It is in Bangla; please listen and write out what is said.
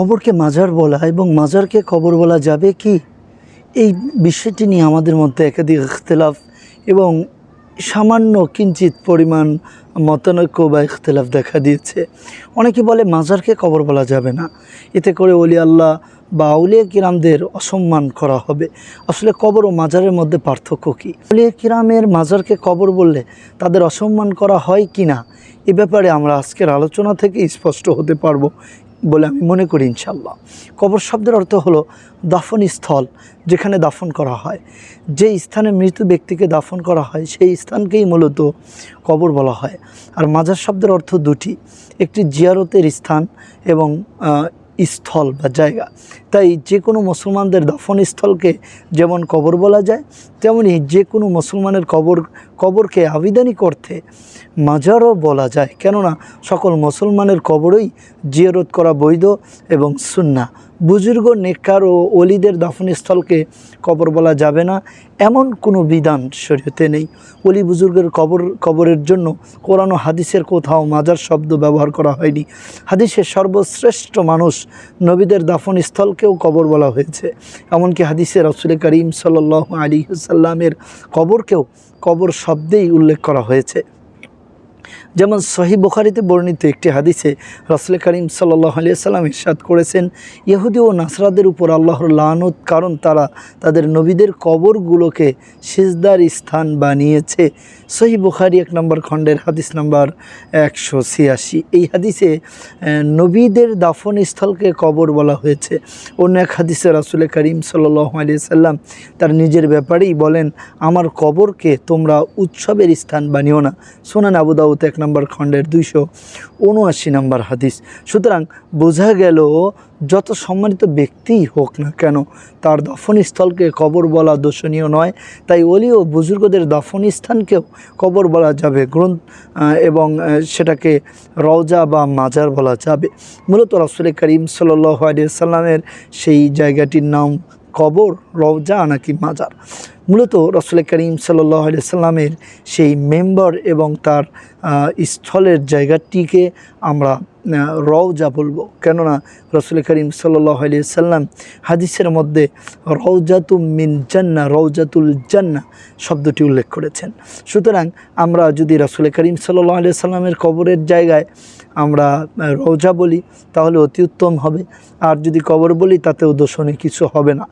কবরকে মাজার বলা এবং মাজারকে কবর বলা যাবে কি? এই বিষয়টি নিয়ে আমাদের মধ্যে একাধিক ইখতলাফ এবং সামান্য কিঞ্চিত পরিমাণ মতানৈক্য বা ইখতলাফ দেখা দিয়েছে। অনেকে বলে মাজারকে কবর বলা যাবে না। এতে করে অলি আল্লাহ বা আউলিয়া কিরামদের অসম্মান করা হবে। আসলে কবর ও মাজারের মধ্যে পার্থক্য কী? আউলিয়া কিরামের মাজারকে কবর বললে তাদের অসম্মান করা হয় কি না? এ ব্যাপারে আমরা আজকের আলোচনা থেকে স্পষ্ট হতে পারব। বলে আমি মনে করি ইনশাল্লাহ কবর শব্দের অর্থ হলো দাফন স্থল, যেখানে দাফন করা হয়। যে স্থানে মৃত ব্যক্তিকে দাফন করা হয়, সেই স্থানকেই মূলত কবর বলা হয়। আর মাজার শব্দের অর্থ দুটি, একটি জিয়ারতের স্থান এবং স্থল বা জায়গা। তাই যে কোনো মুসলমানদের দাফন স্থলকে যেমন কবর বলা যায়, তেমনি যে কোনো মুসলমানের কবর, কবরকে আবিদানি করতে মাজারও বলা যায়। কেননা সকল মুসলমানের কবরই জিয়ারত করা বৈধ এবং সুন্না বুজুর্গ, নেককার ও অলিদের দাফনস্থলকে কবর বলা যাবে না। এমন কোনো বিধান শরীয়তে নেই। অলি বুজুর্গের কবর, কবরের জন্য কোরআন হাদিসের কোথাও মাজার শব্দ ব্যবহার করা হয়নি। হাদিসের সর্বশ্রেষ্ঠ মানুষ নবীদের দাফন স্থলকেও কবর বলা হয়েছে। এমনকি হাদিসের রসুল করিম সাল আলী সাল্লামের কবরকেও কবর শব্দেই উল্লেখ করা হয়েছে। যেমন সহি বুখারিতে বর্ণিত একটি হাদিসে রসুল করিম সাল্লাহ আলিয়া সাল্লাম ইরশাদ করেছেন, ইহুদি ও নাসরাদের উপর আল্লাহর লানত কারণ তারা তাদের নবীদের কবরগুলোকে সিজদার স্থান বানিয়েছে। সহি বুখারি এক নম্বর খণ্ডের হাদিস নাম্বার একশো ছিয়াশি। এই হাদিসে নবীদের দাফন স্থলকে কবর বলা হয়েছে। অন্য এক হাদিসে রাসুল করিম সাল্লাহ আলিয়া সাল্লাম তার নিজের ব্যাপারেই বলেন, আমার কবরকে তোমরা উৎসবের স্থান বানিও না। সোনান আবু দাউদ এক নম্বর খণ্ডের দুইশো উনআশি নম্বর হাদিস। সুতরাং বোঝা গেল যত সম্মানিত ব্যক্তিই হোক না কেন, তার দফনস্থলকে কবর বলা দোষণীয় নয়। তাই অলি ও বুজুর্গদের দফনস্থানকেও কবর বলা যাবে। গ্রন্থ এবং সেটাকে রওজা বা মাজার বলা যাবে। মূলত রসুল করিম সাল্লামের সেই জায়গাটির নাম কবর, রওজা নাকি মাজার। মূলত রসুল করিম সাল্লামের সেই মেম্বার এবং তার স্থলের জায়গাটিকে আমরা রওজা বলব। কেননা রসুল করিম সাল্লাহ সাল্লাম হাদিসের মধ্যে রওজাতু মিন জান্না রওজাতুল জান্না শব্দটি উল্লেখ করেছেন। সুতরাং আমরা যদি রসুল করিম সাল্লাহ সাল্লামের কবরের জায়গায় আমরা রওজা বলি, তাহলে অতি উত্তম হবে। আর যদি কবর বলি, তাতেও দোষণে কিছু হবে না।